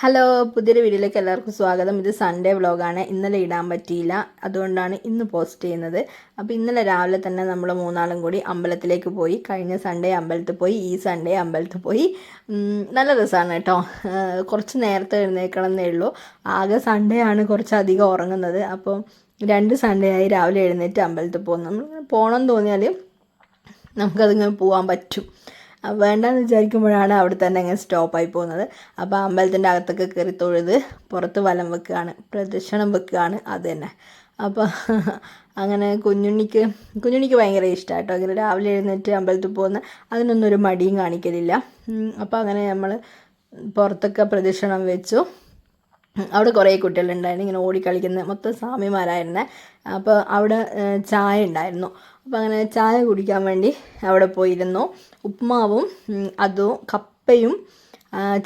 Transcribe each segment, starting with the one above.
Hello പുതിയൊരു വീഡിയോയിലേക്ക് എല്ലാവർക്കും സ്വാഗതം. ഇത് സൺഡേ വ്ളോഗാണ് ഇന്നലെ ഇടാൻ പറ്റിയില്ല. അതുകൊണ്ടാണ് ഇന്ന് പോസ്റ്റ് ചെയ്യുന്നത്. അപ്പോൾ ഇന്നലെ രാവിലെ തന്നെ നമ്മൾ മൂന്നാളും കൂടി അമ്പലത്തിലേക്ക് പോയി. കഴിഞ്ഞ സൺഡേ അമ്പലത്തിൽ പോയി. ഈ സൺഡേ അമ്പലത്തിൽ പോയി. നല്ല രസമാണ് കേട്ടോ. കുറച്ച് നേരത്തെ എഴുന്നേൽക്കണം എന്നേ ഉള്ളൂ. ആകെ സൺഡേ ആണ് കുറച്ച് അധികം ഉറങ്ങുന്നത്. അപ്പോൾ രണ്ട് സൺഡേ ആയി രാവിലെ എഴുന്നേറ്റ് അമ്പലത്തിൽ പോകുന്നു. നമ്മൾ പോകണം തോന്നിയാൽ നമുക്കതിങ്ങനെ പോകാൻ പറ്റും. വേണ്ടാന്ന് വിചാരിക്കുമ്പോഴാണ് അവിടെ തന്നെ അങ്ങനെ സ്റ്റോപ്പായി പോകുന്നത്. അപ്പോൾ അമ്പലത്തിന്റെ അകത്തൊക്കെ കയറി തൊഴുത് പുറത്ത് വലം വെക്കുകയാണ് പ്രദക്ഷിണം വെക്കുകയാണ് അത് തന്നെ. അപ്പോൾ അങ്ങനെ കുഞ്ഞുണ്ണിക്ക് കുഞ്ഞുണ്ണിക്ക് ഭയങ്കര ഇഷ്ടമാണ് കേട്ടോ അങ്ങനെ രാവിലെ എഴുന്നേറ്റ് അമ്പലത്തിൽ പോകുന്ന അതിനൊന്നും ഒരു മടിയും കാണിക്കലില്ല. അപ്പോൾ അങ്ങനെ നമ്മൾ പുറത്തൊക്കെ പ്രദക്ഷിണം വെച്ചു. അവിടെ കുറേ കുട്ടികളുണ്ടായിരുന്നു ഇങ്ങനെ ഓടിക്കളിക്കുന്ന മൊത്തം സ്വാമിമാരായിരുന്നേ. അപ്പോൾ അവിടെ ചായ ഉണ്ടായിരുന്നു. അപ്പോൾ അങ്ങനെ ചായ കുടിക്കാൻ വേണ്ടി അവിടെ പോയിരുന്നു. ഉപ്മാവും അതും കപ്പയും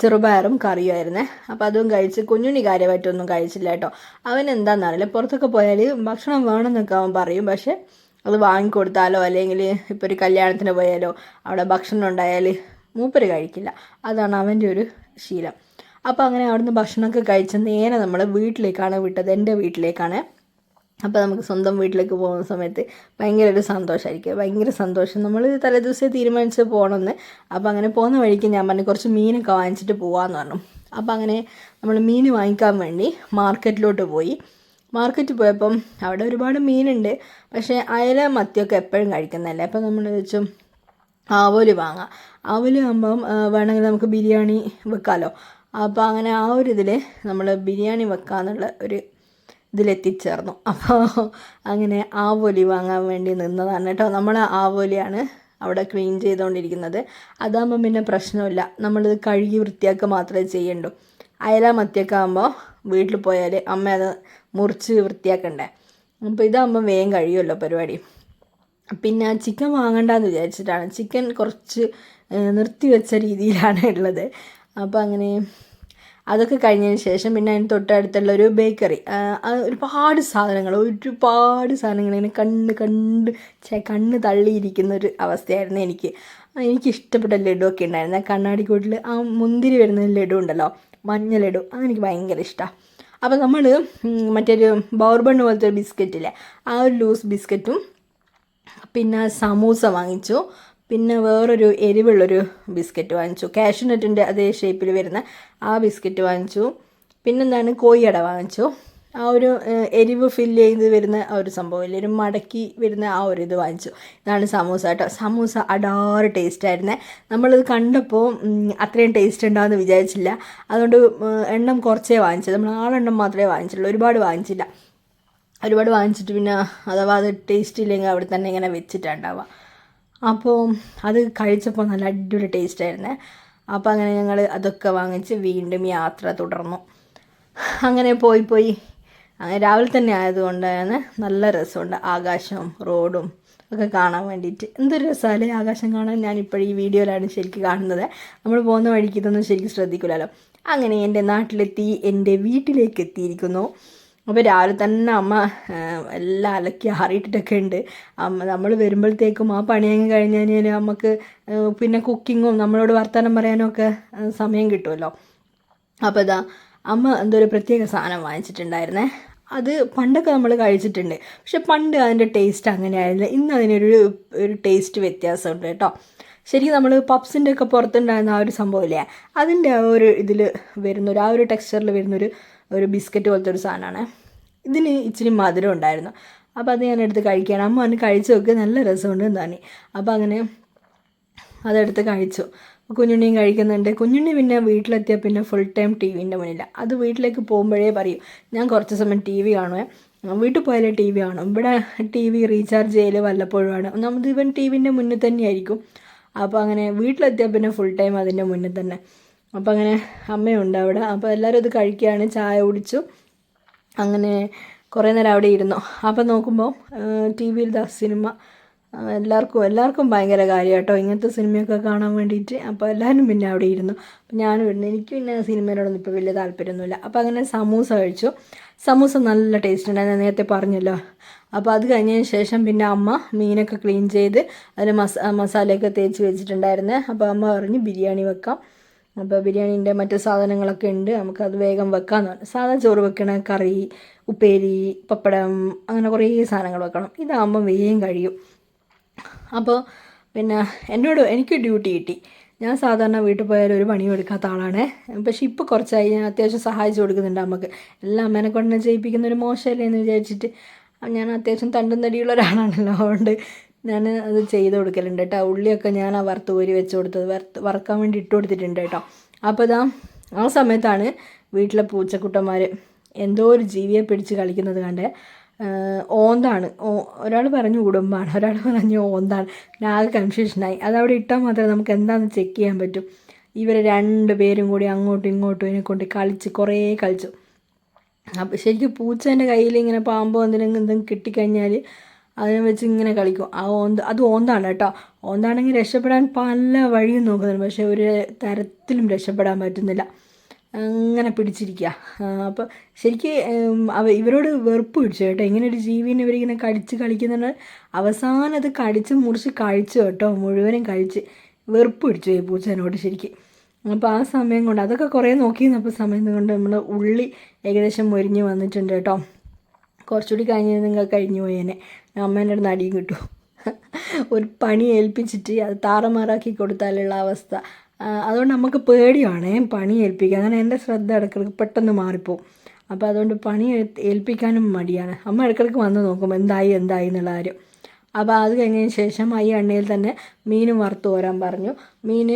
ചെറുപയറും കറിയുമായിരുന്നേ അപ്പോൾ അതും കഴിച്ച് കുഞ്ഞുണ്ണി കാര്യമായിട്ടൊന്നും കഴിച്ചില്ല കേട്ടോ. അവൻ എന്താണെന്നറിയില്ല പുറത്തൊക്കെ പോയാൽ ഭക്ഷണം വേണമെന്നൊക്കെ അവൻ പറയും. പക്ഷേ അത് വാങ്ങിക്കൊടുത്താലോ അല്ലെങ്കിൽ ഇപ്പോൾ ഒരു കല്യാണത്തിന് പോയാലോ അവിടെ ഭക്ഷണം ഉണ്ടായാൽ മൂപ്പര് കഴിക്കില്ല. അതാണ് അവന്റെ ഒരു ശീലം. അപ്പോൾ അങ്ങനെ അവിടുന്ന് ഭക്ഷണമൊക്കെ കഴിച്ച് നേരെ നമ്മൾ വീട്ടിലേക്കാണ് വിട്ടത് എന്റെ വീട്ടിലേക്കാണ്. അപ്പോൾ നമുക്ക് സ്വന്തം വീട്ടിലേക്ക് പോകുന്ന സമയത്ത് ഭയങ്കര ഒരു സന്തോഷമായിരിക്കും ഭയങ്കര സന്തോഷം. നമ്മൾ തലേദിവസം തീരുമാനിച്ച് പോകണമെന്ന് അപ്പോൾ അങ്ങനെ പോകുന്ന വഴിക്ക് ഞാൻ പറഞ്ഞു കുറച്ച് മീനൊക്കെ വാങ്ങിച്ചിട്ട് പോകാമെന്ന് പറഞ്ഞു. അപ്പോൾ അങ്ങനെ നമ്മൾ മീൻ വാങ്ങിക്കാൻ വേണ്ടി മാർക്കറ്റിലോട്ട് പോയി. മാർക്കറ്റിൽ പോയപ്പം അവിടെ ഒരുപാട് മീനുണ്ട്. പക്ഷേ അയല മത്തിയൊക്കെ എപ്പോഴും കഴിക്കുന്നതല്ലേ. അപ്പോൾ നമ്മൾ വെച്ചു ആവോലി വാങ്ങാം. ആവോലി ആകുമ്പം വേണമെങ്കിൽ നമുക്ക് ബിരിയാണി വെക്കാമല്ലോ അപ്പോൾ അങ്ങനെ ആ ഒരു ഇതിൽ നമ്മൾ ബിരിയാണി വെക്കാന്നുള്ള ഒരു ഇതിലെത്തിച്ചേർന്നു. അപ്പോൾ അങ്ങനെ ആവോലി വാങ്ങാൻ വേണ്ടി നിന്നതാണ് കേട്ടോ. നമ്മൾ ആവോലിയാണ് അവിടെ ക്ലീൻ ചെയ്തുകൊണ്ടിരിക്കുന്നത് അതാകുമ്പോൾ പിന്നെ പ്രശ്നമില്ല. നമ്മളിത് കഴുകി വൃത്തിയാക്കുക മാത്രമേ ചെയ്യണ്ടൂ. അയല മത്തിയൊക്കെ ആകുമ്പോൾ വീട്ടിൽ പോയാൽ അമ്മ അത് മുറിച്ച് വൃത്തിയാക്കണ്ടേ? അപ്പോൾ ഇതാകുമ്പോൾ വേഗം കഴിയുമല്ലോ പരിപാടി. പിന്നെ ചിക്കൻ വാങ്ങണ്ടെന്ന് വിചാരിച്ചിട്ടാണ്. ചിക്കൻ കുറച്ച് നിർത്തി വെച്ച രീതിയിലാണ് ഉള്ളത്. അപ്പോൾ അങ്ങനെ അതൊക്കെ കഴിഞ്ഞതിന് ശേഷം പിന്നെ അതിന് തൊട്ടടുത്തുള്ള ഒരു ബേക്കറി ഒരുപാട് സാധനങ്ങൾ ഒരുപാട് സാധനങ്ങൾ ഇങ്ങനെ കണ്ണ് കണ്ട് കണ്ണ് തള്ളിയിരിക്കുന്ന ഒരു അവസ്ഥയായിരുന്നു എനിക്ക്. എനിക്ക് ഇഷ്ടപ്പെട്ട ലഡു ഒക്കെ ഉണ്ടായിരുന്നു. ആ കണ്ണാടിക്കൂട്ടിൽ ആ മുന്തിരി വരുന്ന ലഡു ഉണ്ടല്ലോ മഞ്ഞ ലഡു അതെനിക്ക് ഭയങ്കര ഇഷ്ടമാണ് അപ്പോൾ നമ്മൾ മറ്റൊരു ബോർബൺ പോലത്തെ ഒരു ബിസ്ക്കറ്റില്ലേ ആ ഒരു ലൂസ് ബിസ്ക്കറ്റും പിന്നെ സമൂസ വാങ്ങിച്ചു. പിന്നെ വേറൊരു എരിവുള്ളൊരു ബിസ്ക്കറ്റ് വാങ്ങിച്ചു. കാഷ്യൂനട്ടിന്റെ അതേ ഷേപ്പിൽ വരുന്ന ആ ബിസ്ക്കറ്റ് വാങ്ങിച്ചു. പിന്നെന്താണ് കോഴിയട വാങ്ങിച്ചു. ആ ഒരു എരിവ് ഫില്ല് ചെയ്ത് വരുന്ന ആ ഒരു സംഭവം ഇല്ല. ഒരു മടക്കി വരുന്ന ആ ഒരു ഇത് വാങ്ങിച്ചു. ഇതാണ് സമൂസ കേട്ടോ സമൂസ അടാറ് ടേസ്റ്റ് ആയിരുന്നേ. നമ്മളിത് കണ്ടപ്പോൾ അത്രയും ടേസ്റ്റ് ഉണ്ടാവുമെന്ന് വിചാരിച്ചില്ല. അതുകൊണ്ട് എണ്ണം കുറച്ചേ വാങ്ങിച്ചത്. നമ്മൾ ആളെണ്ണം മാത്രമേ വാങ്ങിച്ചുള്ളൂ. ഒരുപാട് വാങ്ങിച്ചില്ല. ഒരുപാട് വാങ്ങിച്ചിട്ട് പിന്നെ അഥവാ അത് ടേസ്റ്റ് ഇല്ലെങ്കിൽ അവിടെ തന്നെ ഇങ്ങനെ വെച്ചിട്ടുണ്ടാവുക. അപ്പോൾ അത് കഴിച്ചപ്പോൾ നല്ല അടിപൊളി ടേസ്റ്റ് ആയിരുന്നേ. അപ്പോൾ അങ്ങനെ ഞങ്ങൾ അതൊക്കെ വാങ്ങിച്ച് വീണ്ടും യാത്ര തുടർന്നു. അങ്ങനെ പോയി പോയി. അങ്ങനെ രാവിലെ തന്നെ ആയതുകൊണ്ട് തന്നെ നല്ല രസമുണ്ട്. ആകാശവും റോഡും ഒക്കെ കാണാൻ വേണ്ടിയിട്ട്. എന്തൊരു രസമല്ലേ ആകാശം കാണാൻ? ഞാനിപ്പോഴും ഈ വീഡിയോയിലാണ് ശരിക്കും കാണുന്നത്. നമ്മൾ പോകുന്ന വഴിക്ക് ഇതൊന്നും ശരിക്കും ശ്രദ്ധിക്കില്ലല്ലോ അങ്ങനെ എന്റെ നാട്ടിലെത്തി എന്റെ വീട്ടിലേക്ക് എത്തിയിരിക്കുന്നു. അപ്പോൾ രാവിലെ തന്നെ അമ്മ എല്ലാം അലക്കി ആറിയിട്ടിട്ടൊക്കെ ഉണ്ട്. അമ്മ നമ്മൾ വരുമ്പോഴത്തേക്കും ആ പണിയങ്ങ് കഴിഞ്ഞ് കഴിഞ്ഞാൽ നമുക്ക് പിന്നെ കുക്കിങ്ങും നമ്മളോട് വർത്തമാനം പറയാനും ഒക്കെ സമയം കിട്ടുമല്ലോ. അപ്പോൾ ഇതാ അമ്മ എന്തോ ഒരു പ്രത്യേക സാധനം വാങ്ങിച്ചിട്ടുണ്ടായിരുന്നേ. അത് പണ്ടൊക്കെ നമ്മൾ കഴിച്ചിട്ടുണ്ട്. പക്ഷെ പണ്ട് അതിന്റെ ടേസ്റ്റ് അങ്ങനെയായിരുന്നില്ല ഇന്ന് അതിനൊരു ഒരു ടേസ്റ്റ് വ്യത്യാസമുണ്ട് കേട്ടോ. ശരിക്കും നമ്മൾ പപ്സിന്റെ ഒക്കെ പുറത്തുണ്ടായിരുന്ന ആ ഒരു സംഭവമില്ലേ അതിന്റെ ആ ഒരു ഇതിൽ വരുന്നൊരു ആ ഒരു ടെക്സ്ചറിൽ വരുന്നൊരു ഒരു ബിസ്ക്കറ്റ് പോലത്തെ ഒരു സാധനമാണ്. ഇതിന് ഇച്ചിരി മധുരം ഉണ്ടായിരുന്നു. അപ്പോൾ അത് ഞാൻ എടുത്ത് കഴിക്കുകയാണ്. അമ്മ അതിന് കഴിച്ച് നോക്കി നല്ല രസമുണ്ട് എന്നാണ് അപ്പോൾ അങ്ങനെ അതെടുത്ത് കഴിച്ചു. കുഞ്ഞുണ്ണിയും കഴിക്കുന്നുണ്ട്. കുഞ്ഞുണ്ണി പിന്നെ വീട്ടിലെത്തിയാൽ പിന്നെ ഫുൾ ടൈം ടി വിന്റെ മുന്നില്ല അത് വീട്ടിലേക്ക് പോകുമ്പോഴേ പറയും ഞാൻ കുറച്ച് സമയം ടി വി കാണുവേ. വീട്ടിൽ പോയാലേ ടി വി കാണും. ഇവിടെ ടി വി റീചാർജ് ചെയ്യൽ വല്ലപ്പോഴുമാണ്. ഒന്നാമത് ഇവൻ ടി വിന്റെ മുന്നിൽ തന്നെയായിരിക്കും. അപ്പോൾ അങ്ങനെ വീട്ടിലെത്തിയാൽ പിന്നെ ഫുൾ ടൈം അതിന്റെ മുന്നിൽ തന്നെ. അപ്പോൾ അങ്ങനെ അമ്മയുണ്ട് അവിടെ. അപ്പോൾ എല്ലാവരും ഇത് കഴിക്കുകയാണ്. ചായ കുടിച്ചു. അങ്ങനെ കുറേ നേരം അവിടെ ഇരുന്നു. അപ്പോൾ നോക്കുമ്പോൾ ടി വിയിൽ ദ സിനിമ. എല്ലാവർക്കും എല്ലാവർക്കും ഭയങ്കര കാര്യം കേട്ടോ ഇങ്ങനത്തെ സിനിമയൊക്കെ കാണാൻ വേണ്ടിയിട്ട്. അപ്പോൾ എല്ലാവരും പിന്നെ അവിടെ ഇരുന്നു. അപ്പോൾ ഞാനും ഇരുന്നു. എനിക്ക് പിന്നെ സിനിമയോടൊന്നും ഇപ്പോൾ വലിയ താല്പര്യമൊന്നുമില്ല. അപ്പോൾ അങ്ങനെ സമൂസ കഴിച്ചു. സമൂസ നല്ല ടേസ്റ്റ് ഉണ്ടായിരുന്നു. ഞാൻ നേരത്തെ പറഞ്ഞല്ലോ. അപ്പോൾ അത് കഴിഞ്ഞതിന് ശേഷം പിന്നെ അമ്മ മീനൊക്കെ ക്ലീൻ ചെയ്ത് അതിന് മസ മസാലയൊക്കെ തേച്ച് വെച്ചിട്ടുണ്ടായിരുന്നു. അപ്പോൾ അമ്മ പറഞ്ഞ് ബിരിയാണി വെക്കാം. അപ്പോൾ ബിരിയാണീന്റെ മറ്റു സാധനങ്ങളൊക്കെ ഉണ്ട്. നമുക്കത് വേഗം വെക്കാമെന്ന് പറഞ്ഞു സാധാ ചോറ് വെക്കണ കറി ഉപ്പേരി പപ്പടം അങ്ങനെ കുറേ സാധനങ്ങൾ വെക്കണം. ഇതാകുമ്പോൾ വേഗം കഴിയും. അപ്പോൾ പിന്നെ എന്നോട് എനിക്ക് ഡ്യൂട്ടി കിട്ടി. ഞാൻ സാധാരണ വീട്ടിൽ പോയാൽ ഒരു പണിയും എടുക്കാത്ത ആളാണ്. പക്ഷേ ഇപ്പോൾ കുറച്ചായി. ഞാൻ അത്യാവശ്യം സഹായിച്ചു കൊടുക്കുന്നുണ്ട് അമ്മയ്ക്ക്. എല്ലാം അമ്മേനെ കൊണ്ട് ചെയ്യിപ്പിക്കുന്ന ഒരു മോശമല്ലേ എന്ന് വിചാരിച്ചിട്ട്. ഞാൻ അത്യാവശ്യം തണ്ടും തടിയുള്ള ഒരാളാണല്ലോ. അതുകൊണ്ട് ഞാൻ അത് ചെയ്ത് കൊടുക്കലുണ്ട് കേട്ടോ ഉള്ളിയൊക്കെ ഞാൻ ആ വറുത്ത് കോരി വെച്ച് കൊടുത്തത്. വറുത്ത് വറക്കാൻ വേണ്ടി ഇട്ട് കൊടുത്തിട്ടുണ്ട് കേട്ടോ അപ്പോൾ ഇതാ ആ സമയത്താണ് വീട്ടിലെ പൂച്ചക്കുട്ടന്മാർ എന്തോ ഒരു ജീവിയെ പിടിച്ച് കളിക്കുന്നത് കണ്ടേ ഓന്താണ്. ഒരാൾ പറഞ്ഞു ഉടുമ്പാണ് ഒരാൾ പറഞ്ഞു ഓന്താണ്. ആകെ കൺഫ്യൂഷനായി അതവിടെ ഇട്ടാൽ മാത്രമേ നമുക്ക് എന്താണെന്ന് ചെക്ക് ചെയ്യാൻ പറ്റും. ഇവർ രണ്ട് പേരും കൂടി അങ്ങോട്ടും ഇങ്ങോട്ടും ഇതിനെ കൊണ്ട് കളിച്ച് കുറേ കളിച്ചു. അപ്പം ശരിക്കും പൂച്ചേന്റെ കയ്യിൽ ഇങ്ങനെ പാമ്പോ എന്തെങ്കിലും എന്തെങ്കിലും കിട്ടിക്കഴിഞ്ഞാൽ അതിനെ വെച്ച് ഇങ്ങനെ കളിക്കും. ആ ഓന്ത് അത് ഓന്താണ് കേട്ടോ. ഓന്താണെങ്കിൽ രക്ഷപ്പെടാൻ പല വഴിയും നോക്കുന്നുണ്ട്. പക്ഷേ ഒരു തരത്തിലും രക്ഷപ്പെടാൻ പറ്റുന്നില്ല. അങ്ങനെ പിടിച്ചിരിക്കുക അപ്പോൾ ശരിക്ക് അവ ഇവരോട് വെറുപ്പ് പിടിച്ചു കേട്ടോ. ഇങ്ങനെ ഒരു ജീവിനെ ഇവരിങ്ങനെ കടിച്ച് കളിക്കുന്നുണ്ട്. അവസാനം അത് കടിച്ച് മുറിച്ച് കഴിച്ചു കേട്ടോ. മുഴുവനും കഴിച്ച് വെറുപ്പ് പിടിച്ചു ഈ പൂച്ചേനോട് ശരിക്ക്. അപ്പോൾ ആ സമയം കൊണ്ട് അതൊക്കെ കുറേ നോക്കി നിന്നപ്പോൾ സമയം കൊണ്ട് നമ്മൾ ഉള്ളി ഏകദേശം മുരിഞ്ഞ് വന്നിട്ടുണ്ട് കേട്ടോ. കുറച്ചുകൂടി കഴിഞ്ഞ് നിങ്ങൾ കഴിഞ്ഞു പോയേനെ. അമ്മേന്റെ അടുത്ത് അടിയും കിട്ടും. ഒരു പണി ഏൽപ്പിച്ചിട്ട് അത് താറമാറാക്കി കൊടുത്താലുള്ള അവസ്ഥ. അതുകൊണ്ട് നമുക്ക് പേടിയാണ് പണി ഏൽപ്പിക്കുക അങ്ങനെ എന്റെ ശ്രദ്ധ ഇടക്കിടക്ക് പെട്ടെന്ന് മാറിപ്പോവും. അപ്പോൾ അതുകൊണ്ട് പണി ഏൽപ്പിക്കാനും മടിയാണ്. അമ്മ ഇടക്കിടക്ക് വന്ന് നോക്കും എന്തായി എന്തായി എന്നുള്ള കാര്യം. അപ്പോൾ അത് കഴിഞ്ഞതിന് ശേഷം ഈ എണ്ണയിൽ തന്നെ മീനും വറുത്ത് കോരാൻ പറഞ്ഞു. മീൻ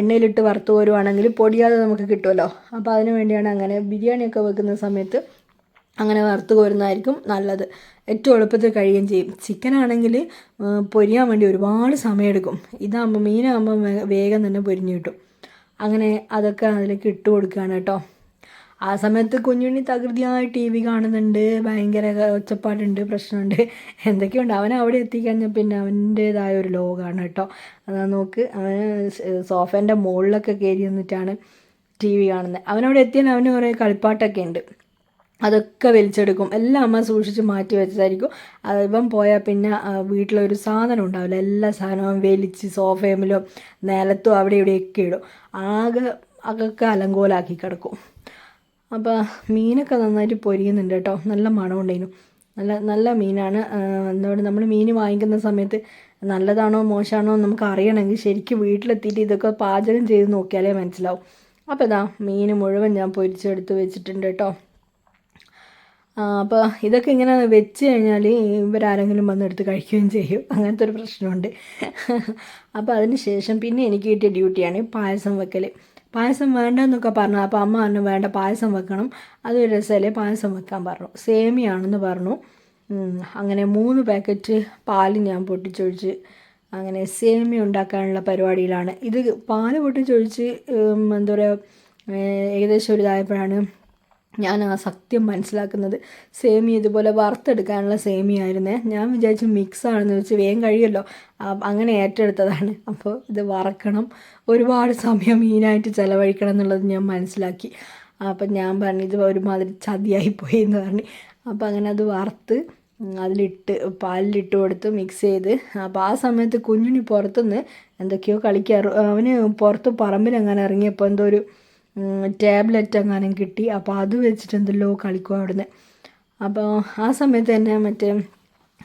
എണ്ണയിലിട്ട് വറുത്ത് കോരുവാണെങ്കിൽ പൊടിയാതെ നമുക്ക് കിട്ടുമല്ലോ. അപ്പോൾ അതിന് വേണ്ടിയാണ് അങ്ങനെ ബിരിയാണിയൊക്കെ വെക്കുന്ന സമയത്ത് അങ്ങനെ വറുത്ത് കോരുന്നതായിരിക്കും നല്ലത്. ഏറ്റവും എളുപ്പത്തിൽ കഴിയുകയും ചെയ്യും. ചിക്കൻ ആണെങ്കിൽ പൊരിയാൻ വേണ്ടി ഒരുപാട് സമയമെടുക്കും. ഇതാകുമ്പോൾ മീനാകുമ്പോൾ വേഗം തന്നെ പൊരിഞ്ഞു കിട്ടും. അങ്ങനെ അതൊക്കെ അതിലേക്ക് ഇട്ട് കൊടുക്കുകയാണ് കേട്ടോ. ആ സമയത്ത് കുഞ്ഞുണ്ണി തകൃതിയായി ടി വി കാണുന്നുണ്ട്. ഭയങ്കര ഒച്ചപ്പാടുണ്ട് പ്രശ്നമുണ്ട്. എന്തൊക്കെയുണ്ട്? അവൻ അവിടെ എത്തിക്കഴിഞ്ഞാൽ പിന്നെ അവന്റേതായ ഒരു ലോകമാണ് കേട്ടോ. അതാ നോക്ക് അവൻ സോഫേന്റെ മുകളിലൊക്കെ കയറി നിന്നിട്ടാണ് ടി വി കാണുന്നത്. അവനവിടെ എത്തിയാൽ അവന് കുറേ കളിപ്പാട്ടൊക്കെ ഉണ്ട്. അതൊക്കെ വലിച്ചെടുക്കും. എല്ലാം അമ്മ സൂക്ഷിച്ച് മാറ്റി വെച്ചതായിരിക്കും. ഇവൻ പോയാൽ പിന്നെ വീട്ടിലൊരു സാധനം ഉണ്ടാവില്ല. എല്ലാ സാധനവും വലിച്ച് സോഫയിലും നിലത്തും അവിടെ ഇവിടെയൊക്കെ ഇടും. ആകെ അതൊക്കെ അലങ്കോലാക്കി കിടക്കും. അപ്പോൾ മീനൊക്കെ നന്നായിട്ട് പൊരിയുന്നുണ്ട് കേട്ടോ. നല്ല മണമുണ്ടായിരുന്നു. നല്ല നല്ല മീനാണ്. എന്താ പറയുക നമ്മൾ മീൻ വാങ്ങിക്കുന്ന സമയത്ത് നല്ലതാണോ മോശമാണോ നമുക്ക് അറിയണമെങ്കിൽ ശരിക്കും വീട്ടിലെത്തിയിട്ട് ഇതൊക്കെ പാചകം ചെയ്ത് നോക്കിയാലേ മനസ്സിലാവും. അപ്പോൾ ഇതാ മീൻ മുഴുവൻ ഞാൻ പൊരിച്ചെടുത്ത് വെച്ചിട്ടുണ്ട് കേട്ടോ. അപ്പോൾ ഇതൊക്കെ ഇങ്ങനെ വെച്ച് കഴിഞ്ഞാൽ ഇവരാരെങ്കിലും വന്നെടുത്ത് കഴിക്കുകയും ചെയ്യും. അങ്ങനത്തെ ഒരു പ്രശ്നമുണ്ട്. അപ്പോൾ അതിന് ശേഷം പിന്നെ എനിക്ക് കിട്ടിയ ഡ്യൂട്ടിയാണ് പായസം വെക്കൽ പായസം വേണ്ട എന്നൊക്കെ പറഞ്ഞു. അപ്പോൾ അമ്മ പറഞ്ഞു വേണ്ട പായസം വെക്കണം. അതൊരു രസമല്ലേ? പായസം വെക്കാൻ പറഞ്ഞു. സേമിയാണെന്ന് പറഞ്ഞു. അങ്ങനെ മൂന്ന് പാക്കറ്റ് പാൽ ഞാൻ പൊട്ടിച്ചൊഴിച്ച് അങ്ങനെ സേമി ഉണ്ടാക്കാനുള്ള പരിപാടിയിലാണ്. ഇത് പാൽ പൊട്ടിച്ചൊഴിച്ച് എന്താ പറയുക ഏകദേശം ഒരു ഇതായപ്പോഴാണ് ഞാൻ ആ സത്യം മനസ്സിലാക്കുന്നത് സേമി ഇതുപോലെ വറുത്തെടുക്കാനുള്ള സേമിയായിരുന്നേ. ഞാൻ വിചാരിച്ചു മിക്സ് ആണെന്ന് വെച്ച് വേഗം കഴിയുമല്ലോ. അങ്ങനെ ഏറ്റെടുത്തതാണ്. അപ്പോൾ ഇത് വറക്കണം. ഒരുപാട് സമയം മീനായിട്ട് ചിലവഴിക്കണം എന്നുള്ളത് ഞാൻ മനസ്സിലാക്കി. അപ്പം ഞാൻ പറഞ്ഞു ഇത് ഒരുമാതിരി ചതിയായി പോയി എന്ന് പറഞ്ഞു. അപ്പം അങ്ങനെ അത് വറുത്ത് അതിലിട്ട് പാലിലിട്ട് കൊടുത്ത് മിക്സ് ചെയ്ത്. അപ്പോൾ ആ സമയത്ത് കുഞ്ഞുണ്ണി പുറത്തുനിന്ന് എന്തൊക്കെയോ കളിക്കാറ്. അവന് പുറത്ത് പറമ്പിലെങ്ങനെ ഇറങ്ങിയപ്പോൾ എന്തോ ഒരു ടാബ്ലറ്റ് എങ്ങാനും കിട്ടി. അപ്പോൾ അത് വെച്ചിട്ട് എന്തല്ലോ കളിക്കും അവിടുന്ന്. അപ്പോൾ ആ സമയത്ത് തന്നെ മറ്റേ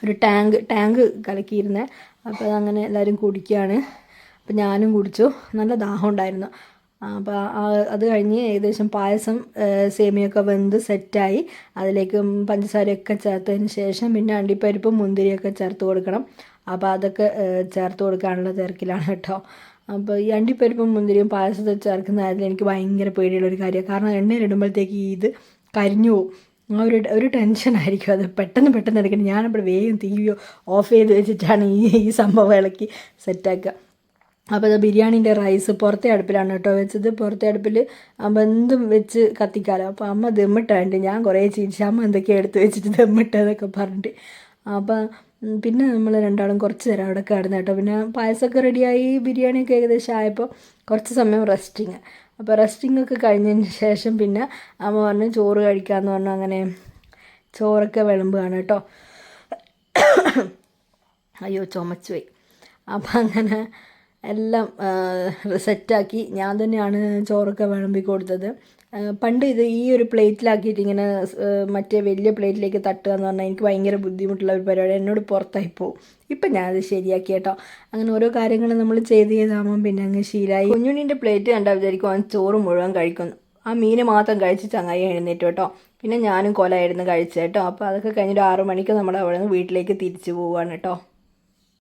ഒരു ടാങ്ക് ടാങ്ക് കലക്കിയിരുന്നേ. അപ്പോൾ അങ്ങനെ എല്ലാവരും കുടിക്കുകയാണ് അപ്പോൾ ഞാനും കുടിച്ചു. നല്ല ദാഹം ഉണ്ടായിരുന്നു. അപ്പോൾ അത് കഴിഞ്ഞ് ഏകദേശം പായസം സേമിയൊക്കെ വെന്ത് സെറ്റായി. അതിലേക്ക് പഞ്ചസാരയൊക്കെ ചേർത്തതിന് ശേഷം പിന്നെ അണ്ടിപ്പരിപ്പും മുന്തിരിയൊക്കെ ചേർത്ത് കൊടുക്കണം. അപ്പോൾ അതൊക്കെ ചേർത്ത് കൊടുക്കാനുള്ള തിരക്കിലാണ് കേട്ടോ. അപ്പോൾ ഈ അണ്ടിപ്പരിപ്പും മുന്തിരിയും പായസത്തിൽ ചേർക്കുന്ന കാര്യത്തിൽ എനിക്ക് ഭയങ്കര പേടിയുള്ള ഒരു കാര്യമാണ്. കാരണം എണ്ണയിലിടുമ്പോഴത്തേക്ക് ഇത് കരിഞ്ഞു പോകും ഒരു ഒരു ടെൻഷനായിരിക്കും അത്. പെട്ടെന്ന് പെട്ടെന്ന് എടുക്കണം ഞാനിപ്പോൾ വേഗം തീ ഓഫ് ചെയ്ത് വെച്ചിട്ടാണ് ഈ ഈ സംഭവം ഇളക്കി സെറ്റാക്കുക അപ്പോൾ അത് ബിരിയാണീന്റെ റൈസ് പുറത്തെ അടുപ്പിലാണ് കേട്ടോ വെച്ചത്. പുറത്തെ അടുപ്പിൽ ബന്ധം വെച്ച് കത്തിക്കാലോ. അപ്പോൾ അമ്മ ദമ്മിട്ടുണ്ട് ഞാൻ കുറേ ചിരിച്ച് അമ്മ എന്തൊക്കെയാണ് എടുത്ത് വെച്ചിട്ട് ദമ്മിട്ടതൊക്കെ പറഞ്ഞിട്ട്. അപ്പോൾ പിന്നെ നമ്മൾ രണ്ടാളും കുറച്ച് നേരം അവിടെ കിടന്നു കേട്ടോ. പിന്നെ പായസമൊക്കെ റെഡിയായി ബിരിയാണിയൊക്കെ ഏകദേശം ആയപ്പോൾ കുറച്ച് സമയം റെസ്റ്റിങ് അപ്പോൾ റെസ്റ്റിംഗ് ഒക്കെ കഴിഞ്ഞതിന് ശേഷം പിന്നെ അമ്മ പറഞ്ഞു ചോറ് കഴിക്കാമെന്ന് പറഞ്ഞു അങ്ങനെ ചോറൊക്കെ വിളമ്പുകയാണ് കേട്ടോ. അയ്യോ ചുമച്ചു പോയി. അപ്പം അങ്ങനെ എല്ലാം സെറ്റാക്കി ഞാൻ തന്നെയാണ് ചോറൊക്കെ വിളമ്പി കൊടുത്തത്. പണ്ട് ഇത് ഈ ഒരു പ്ലേറ്റിലാക്കിയിട്ട് ഇങ്ങനെ മറ്റേ വലിയ പ്ലേറ്റിലേക്ക് തട്ടുക എന്ന് പറഞ്ഞാൽ എനിക്ക് ഭയങ്കര ബുദ്ധിമുട്ടുള്ള ഒരു പരിപാടി. എന്നോട് പുറത്തായി പോകും ഇപ്പം ഞാനത് ശരിയാക്കി കേട്ടോ. അങ്ങനെ ഓരോ കാര്യങ്ങൾ നമ്മൾ ചെയ്ത് ചെയ്താകുമ്പം പിന്നെ അങ്ങ് ശീലായി. കുഞ്ഞുണ്ണിന്റെ പ്ലേറ്റ് കണ്ടാൽ വിചാരിക്കും അവൻ ചോറ് മുഴുവൻ കഴിക്കുന്നു. ആ മീന് മാത്രം കഴിച്ച് ചങ്ങായി എഴുന്നേറ്റ് കേട്ടോ. പിന്നെ ഞാനും കൊലയായിരുന്നു കഴിച്ചേട്ടോ അപ്പോൾ അതൊക്കെ കഴിഞ്ഞൊരു ആറു മണിക്ക് നമ്മൾ അവിടെ നിന്ന് വീട്ടിലേക്ക് തിരിച്ചു പോവുകയാണ് കേട്ടോ.